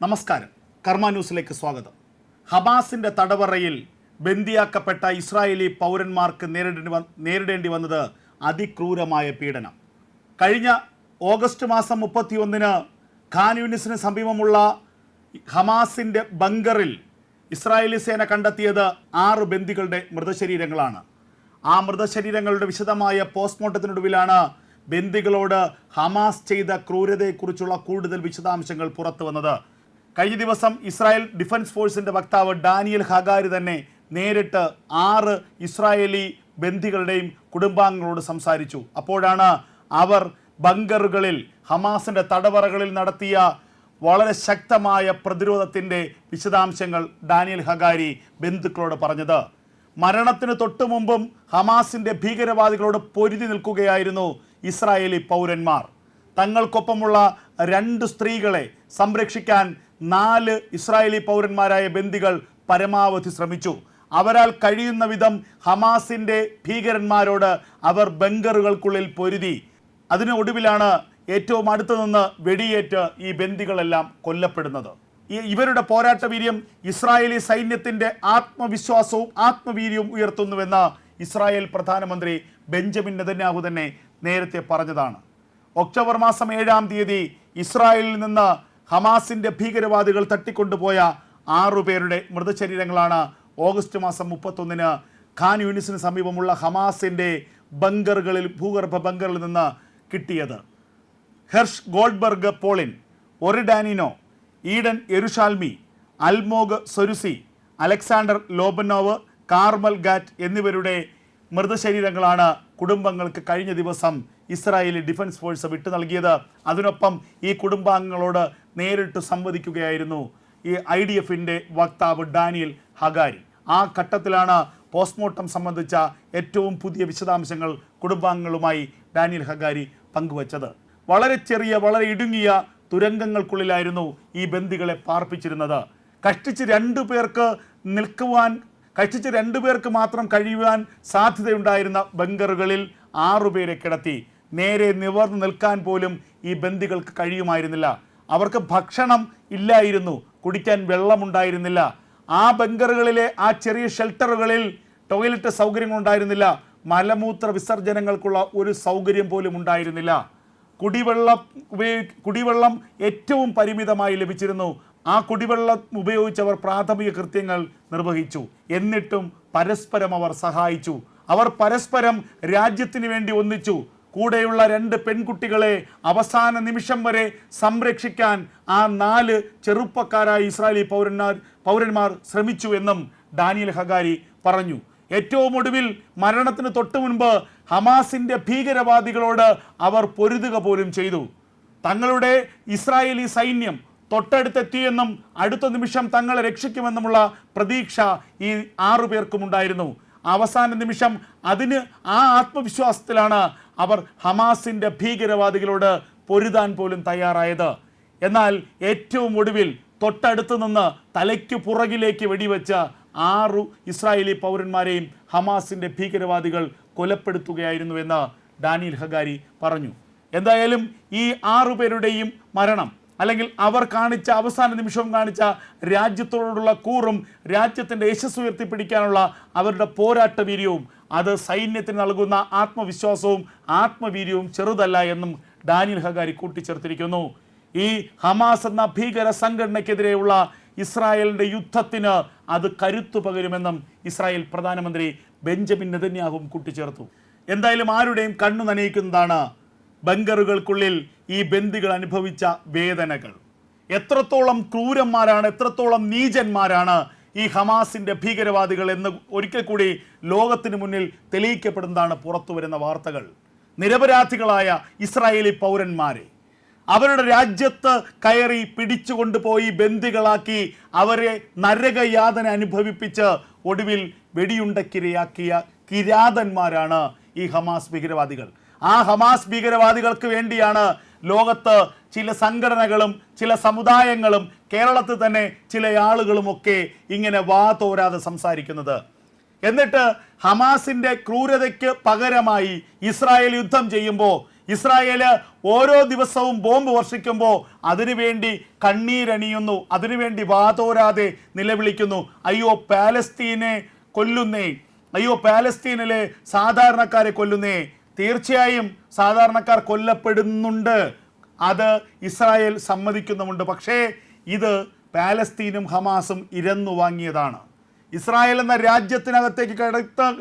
നമസ്കാരം. കർമ്മ ന്യൂസിലേക്ക് സ്വാഗതം. ഹമാസിന്റെ തടവറയിൽ ബന്ദിയാക്കപ്പെട്ട ഇസ്രായേലി പൗരന്മാർക്ക് നേരിടേണ്ടി നേരിടേണ്ടി വന്നത് അതിക്രൂരമായ പീഡനം. കഴിഞ്ഞ ഓഗസ്റ്റ് മാസം മുപ്പത്തിയൊന്നിന് ഖാൻ യൂണിസിന് സമീപമുള്ള ഹമാസിന്റെ ബങ്കറിൽ ഇസ്രായേലി സേന കണ്ടെത്തിയത് ആറ് ബന്ദികളുടെ മൃതശരീരങ്ങളാണ്. ആ മൃതശരീരങ്ങളുടെ വിശദമായ പോസ്റ്റ്മോർട്ടത്തിനൊടുവിലാണ് ബന്ദികളോട് ഹമാസ് ചെയ്ത ക്രൂരതയെക്കുറിച്ചുള്ള കൂടുതൽ വിശദാംശങ്ങൾ പുറത്തു വന്നത് കഴിഞ്ഞ ദിവസം ഇസ്രായേൽ ഡിഫൻസ് ഫോഴ്സിന്റെ വക്താവ് ഡാനിയൽ ഹഗാരി തന്നെ നേരിട്ട് ആറ് ഇസ്രായേലി ബന്ധികളുടെയും കുടുംബാംഗങ്ങളോട് സംസാരിച്ചു. അപ്പോഴാണ് അവർ ബങ്കറുകളിൽ ഹമാസിന്റെ തടവറകളിൽ നടത്തിയ വളരെ ശക്തമായ പ്രതിരോധത്തിന്റെ വിശദാംശങ്ങൾ ഡാനിയൽ ഹഗാരി ബന്ധുക്കളോട് പറഞ്ഞത്. മരണത്തിന് തൊട്ടു മുമ്പും ഹമാസിന്റെ ഭീകരവാദികളോട് പൊരുതി നിൽക്കുകയായിരുന്നു ഇസ്രായേലി പൗരന്മാർ. തങ്ങൾക്കൊപ്പമുള്ള രണ്ട് സ്ത്രീകളെ സംരക്ഷിക്കാൻ നാല് ഇസ്രായേലി പൗരന്മാരായ ബന്ദികൾ പരമാവധി ശ്രമിച്ചു. അവരാൽ കഴിയുന്ന വിധം ഹമാസിന്റെ ഭീകരന്മാരോട് അവർ ബങ്കറുകൾക്കുള്ളിൽ പൊരുതി. അതിന് ഒടുവിലാണ് ഏറ്റവും അടുത്തു നിന്ന് വെടിയേറ്റ് ഈ ബന്ദികളെല്ലാം കൊല്ലപ്പെടുന്നത്. ഇവരുടെ പോരാട്ട വീര്യം ഇസ്രായേലി സൈന്യത്തിന്റെ ആത്മവിശ്വാസവും ആത്മവീര്യവും ഉയർത്തുന്നുവെന്ന് ഇസ്രായേൽ പ്രധാനമന്ത്രി ബെഞ്ചമിൻ നെതന്യാഹു തന്നെ നേരത്തെ പറഞ്ഞതാണ്. ഒക്ടോബർ മാസം ഏഴാം തീയതി ഇസ്രായേലിൽ നിന്ന് ഹമാസിന്റെ ഭീകരവാദികൾ തട്ടിക്കൊണ്ടുപോയ ആറുപേരുടെ മൃതശരീരങ്ങളാണ് ഓഗസ്റ്റ് മാസം മുപ്പത്തൊന്നിന് ഖാൻ യൂണിസിന് സമീപമുള്ള ഹമാസിന്റെ ബങ്കറുകളിൽ ഭൂഗർഭ ബങ്കറിൽ നിന്ന് കിട്ടിയത്. Hersh Goldberg Polin Ori Danino Eden Yerushalmi Almog Sarusi Alexander Lobanov Carmel Gat എന്നിവരുടെ മൃതശരീരങ്ങളാണ് കുടുംബങ്ങൾക്ക് കഴിഞ്ഞ ദിവസം ഇസ്രായേലി ഡിഫൻസ് ഫോഴ്സ് വിട്ടു നൽകിയത്. അതിനൊപ്പം ഈ കുടുംബാംഗങ്ങളോട് നേരിട്ട് സംവദിക്കുകയായിരുന്നു ഈ ഐ ഡി എഫിന്റെ വക്താവ് ഡാനിയൽ ഹഗാരി. ആ ഘട്ടത്തിലാണ് പോസ്റ്റ്മോർട്ടം സംബന്ധിച്ച ഏറ്റവും പുതിയ വിശദാംശങ്ങൾ കുടുംബാംഗങ്ങളുമായി ഡാനിയൽ ഹഗാരി പങ്കുവച്ചത്. വളരെ ചെറിയ വളരെ ഇടുങ്ങിയ തുരങ്കങ്ങൾക്കുള്ളിലായിരുന്നു ഈ ബന്ദികളെ പാർപ്പിച്ചിരുന്നത്. കഷ്ടിച്ച് രണ്ടു പേർക്ക് നിൽക്കുവാൻ കഷ്ടിച്ച് രണ്ടു പേർക്ക് മാത്രം കഴിയുവാൻ സാധ്യതയുണ്ടായിരുന്ന ബങ്കറുകളിൽ ആറുപേരെ കിടത്തി. നേരെ നിവർന്നു നിൽക്കാൻ പോലും ഈ ബന്ദികൾക്ക് കഴിയുമായിരുന്നില്ല. അവർക്ക് ഭക്ഷണം ഇല്ലായിരുന്നു കുടിക്കാൻ വെള്ളമുണ്ടായിരുന്നില്ല. ആ ബങ്കറുകളിലെ ആ ചെറിയ ഷെൽട്ടറുകളിൽ ടോയ്ലറ്റ് സൗകര്യങ്ങൾ ഉണ്ടായിരുന്നില്ല മലമൂത്ര വിസർജനങ്ങൾക്കുള്ള ഒരു സൗകര്യം പോലും ഉണ്ടായിരുന്നില്ല. കുടിവെള്ളം ഉപയോഗി കുടിവെള്ളം ഏറ്റവും പരിമിതമായി ലഭിച്ചിരുന്നു. ആ കുടിവെള്ളം ഉപയോഗിച്ചവർ പ്രാഥമിക കൃത്യങ്ങൾ നിർവഹിച്ചു. എന്നിട്ടും പരസ്പരം അവർ സഹായിച്ചു. അവർ പരസ്പരം രാജ്യത്തിന് വേണ്ടി ഒന്നിച്ചു. കൂടെയുള്ള രണ്ട് പെൺകുട്ടികളെ അവസാന നിമിഷം വരെ സംരക്ഷിക്കാൻ ആ നാല് ചെറുപ്പക്കാരായ ഇസ്രായേലി പൗരന്മാർ പൗരന്മാർ ശ്രമിച്ചു എന്നും ഡാനിയൽ ഹഗാരി പറഞ്ഞു. ഏറ്റവും ഒടുവിൽ മരണത്തിന് തൊട്ടു മുൻപ് ഹമാസിന്റെ ഭീകരവാദികളോട് അവർ പൊരുതുക പോലും ചെയ്തു. തങ്ങളുടെ ഇസ്രായേലി സൈന്യം തൊട്ടടുത്തെത്തിയെന്നും അടുത്ത നിമിഷം തങ്ങളെ രക്ഷിക്കുമെന്നുമുള്ള പ്രതീക്ഷ ഈ ആറു പേർക്കും ഉണ്ടായിരുന്നു അവസാന നിമിഷം അതിന് ആ ആത്മവിശ്വാസത്തിലാണ് അവർ ഹമാസിന്റെ ഭീകരവാദികളോട് പൊരുതാൻ പോലും തയ്യാറായത്. എന്നാൽ ഏറ്റവും ഒടുവിൽ തൊട്ടടുത്ത് നിന്ന് തലയ്ക്ക് പുറകിലേക്ക് വെടിവെച്ച ആറു ഇസ്രായേലി പൗരന്മാരെയും ഹമാസിന്റെ ഭീകരവാദികൾ കൊലപ്പെടുത്തുകയായിരുന്നുവെന്ന് ഡാനിയൽ ഹഗാരി പറഞ്ഞു. എന്തായാലും ഈ ആറു പേരുടെയും മരണം അല്ലെങ്കിൽ അവർ കാണിച്ച അവസാന നിമിഷം കാണിച്ച രാജ്യത്തോടുള്ള കൂറും രാജ്യത്തിന്റെ യശസ് ഉയർത്തിപ്പിടിക്കാനുള്ള അവരുടെ പോരാട്ട വീര്യവും അത് സൈന്യത്തിന് നൽകുന്ന ആത്മവിശ്വാസവും ആത്മവീര്യവും ചെറുതല്ല എന്നും ഡാനിയൽ ഹഗാരി കൂട്ടിച്ചേർത്തിരിക്കുന്നു. ഈ ഹമാസ് എന്ന ഭീകര സംഘടനയ്ക്കെതിരെയുള്ള ഇസ്രായേലിന്റെ യുദ്ധത്തിന് അത് കരുത്തു പകരുമെന്നും ഇസ്രായേൽ പ്രധാനമന്ത്രി ബെഞ്ചമിൻ നെതന്യാഹും കൂട്ടിച്ചേർത്തു. എന്തായാലും ആരുടെയും കണ്ണു നനയിക്കുന്നതാണ് ബങ്കറുകൾക്കുള്ളിൽ ഈ ബന്ദികൾ അനുഭവിച്ച വേദനകൾ. എത്രത്തോളം ക്രൂരന്മാരാണ് എത്രത്തോളം നീചന്മാരാണ് ഈ ഹമാസിന്റെ ഭീകരവാദികൾ എന്ന് ഒരിക്കൽ കൂടി ലോകത്തിന് മുന്നിൽ തെളിയിക്കപ്പെടുന്നതാണ് പുറത്തു വരുന്ന വാർത്തകൾ. നിരപരാധികളായ ഇസ്രായേലി പൗരന്മാരെ. അവരുടെ രാജ്യത്ത് കയറി പിടിച്ചുകൊണ്ടുപോയി ബന്ദികളാക്കി അവരെ നരകയാതന അനുഭവിപ്പിച്ച് ഒടുവിൽ വെടിയുണ്ടക്കിരയാക്കിയ കിരാതന്മാരാണ് ഈ ഹമാസ് ഭീകരവാദികൾ. ആ ഹമാസ് ഭീകരവാദികൾക്ക് വേണ്ടിയാണ് ലോകത്ത് ചില സംഘടനകളും ചില സമുദായങ്ങളും കേരളത്തിൽ തന്നെ ചില ആളുകളുമൊക്കെ ഇങ്ങനെ വാ തോരാതെ സംസാരിക്കുന്നത്. എന്നിട്ട് ഹമാസിന്റെ ക്രൂരതയ്ക്ക് പകരമായി ഇസ്രായേൽ യുദ്ധം ചെയ്യുമ്പോൾ ഇസ്രായേൽ ഓരോ ദിവസവും ബോംബ് വർഷിക്കുമ്പോൾ അതിനുവേണ്ടി കണ്ണീരണിയുന്നു അതിനുവേണ്ടി വാതോരാതെ നിലവിളിക്കുന്നു. അയ്യോ പാലസ്തീനെ കൊല്ലുന്നേ അയ്യോ പാലസ്തീനിലെ സാധാരണക്കാരെ കൊല്ലുന്നേ തീർച്ചയായും സാധാരണക്കാർ കൊല്ലപ്പെടുന്നുണ്ട്. അത് ഇസ്രായേൽ സമ്മതിക്കുന്നുമുണ്ട്. പക്ഷേ ഇത് പാലസ്തീനും ഹമാസും ഇരന്നു വാങ്ങിയതാണ്. ഇസ്രായേൽ എന്ന രാജ്യത്തിനകത്തേക്ക് കടത്ത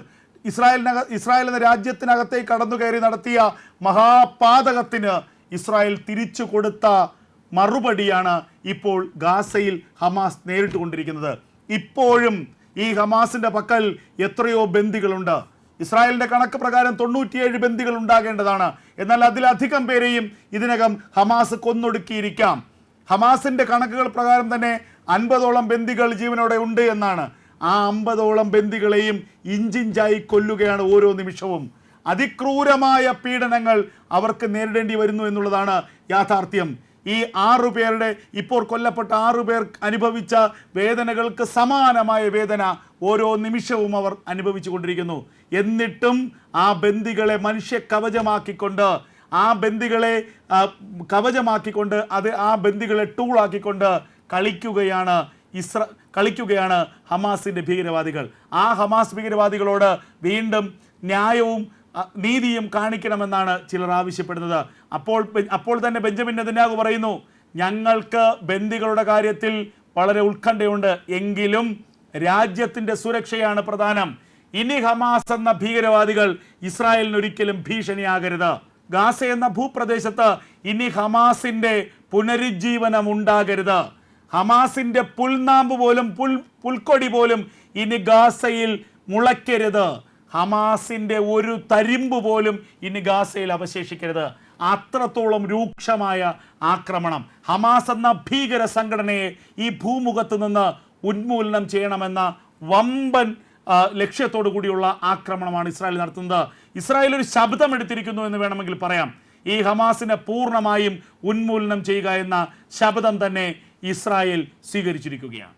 ഇസ്രായേലിനക ഇസ്രായേൽ എന്ന രാജ്യത്തിനകത്തേക്ക് കടന്നു കയറി നടത്തിയ മഹാപാതകത്തിന് ഇസ്രായേൽ തിരിച്ചു കൊടുത്ത മറുപടിയാണ് ഇപ്പോൾ ഗാസയിൽ ഹമാസ് നേരിട്ട് നേരിട്ടുകൊണ്ടിരിക്കുന്നത്. ഇപ്പോഴും ഈ ഹമാസിന്റെ പക്കൽ എത്രയോ ബന്ദികളുണ്ട്. ഇസ്രായേലിന്റെ കണക്ക് പ്രകാരം തൊണ്ണൂറ്റിയേഴ് ബന്ദികൾ ഉണ്ടാകേണ്ടതാണ്. എന്നാൽ അതിലധികം പേരെയും ഇതിനകം ഹമാസ് കൊന്നൊടുക്കിയിരിക്കാം. ഹമാസിന്റെ കണക്കുകൾ പ്രകാരം തന്നെ അൻപതോളം ബന്ദികൾ ജീവനോടെ ഉണ്ട് എന്നാണ്. ആ അമ്പതോളം ബന്ദികളെയും ഇഞ്ചിഞ്ചായി കൊല്ലുകയാണ് ഓരോ നിമിഷവും. അതിക്രൂരമായ പീഡനങ്ങൾ അവർക്ക് നേരിടേണ്ടി വരുന്നു എന്നുള്ളതാണ് യാഥാർത്ഥ്യം. ഈ ആറു പേരുടെ ഇപ്പോൾ കൊല്ലപ്പെട്ട ആറു പേർ അനുഭവിച്ച വേദനകൾക്ക് സമാനമായ വേദന ഓരോ നിമിഷവും അവർ അനുഭവിച്ചു കൊണ്ടിരിക്കുന്നു. എന്നിട്ടും ആ ബന്ദികളെ മനുഷ്യ കവചമാക്കിക്കൊണ്ട് ആ ബന്ദികളെ കവചമാക്കിക്കൊണ്ട് അത് ആ ബന്ദികളെ ടൂളാക്കിക്കൊണ്ട് കളിക്കുകയാണ് ഇസ്ര കളിക്കുകയാണ് ഹമാസിന്റെ ഭീകരവാദികൾ. ആ ഹമാസ് ഭീകരവാദികളോട് വീണ്ടും ന്യായവും നീതിയും കാണിക്കണമെന്നാണ് ചിലർ ആവശ്യപ്പെടുന്നത്. അപ്പോൾ അപ്പോൾ തന്നെ ബെഞ്ചമിൻ നെതന്യാഹു പറയുന്നു ഞങ്ങൾക്ക് ബന്ദികളുടെ കാര്യത്തിൽ വളരെ ഉത്കണ്ഠയുണ്ട്. എങ്കിലും രാജ്യത്തിന്റെ സുരക്ഷയാണ് പ്രധാനം. ഇനി ഹമാസ് എന്ന ഭീകരവാദികൾ ഇസ്രായേലിന് ഒരിക്കലും ഭീഷണിയാകരുത്. ഗാസ എന്ന ഭൂപ്രദേശത്ത് ഇനി ഹമാസിന്റെ പുനരുജ്ജീവനം ഉണ്ടാകരുത്. ഹമാസിന്റെ പുൽനാമ്പ് പോലും പുൽ പുൽക്കൊടി പോലും ഇനി ഗാസയിൽ മുളയ്ക്കരുത്. ഹമാസിന്റെ ഒരു തരിമ്പ് പോലും ഇനി ഗാസയിൽ അവശേഷിക്കരുത്. അത്രത്തോളം രൂക്ഷമായ ആക്രമണം. ഹമാസ് എന്ന ഭീകര സംഘടനയെ ഈ ഭൂമുഖത്ത് നിന്ന് ഉന്മൂലനം ചെയ്യണമെന്ന വമ്പൻ ലക്ഷ്യത്തോടു കൂടിയുള്ള ആക്രമണമാണ് ഇസ്രായേൽ നടത്തുന്നത്. ഇസ്രായേൽ ഒരു ശബ്ദം എടുത്തിരിക്കുന്നു എന്ന് വേണമെങ്കിൽ പറയാം. ഈ ഹമാസിനെ പൂർണമായും ഉന്മൂലനം ചെയ്യുക എന്ന ശബ്ദം തന്നെ ഇസ്രായേൽ സ്വീകരിച്ചിരിക്കുകയാണ്.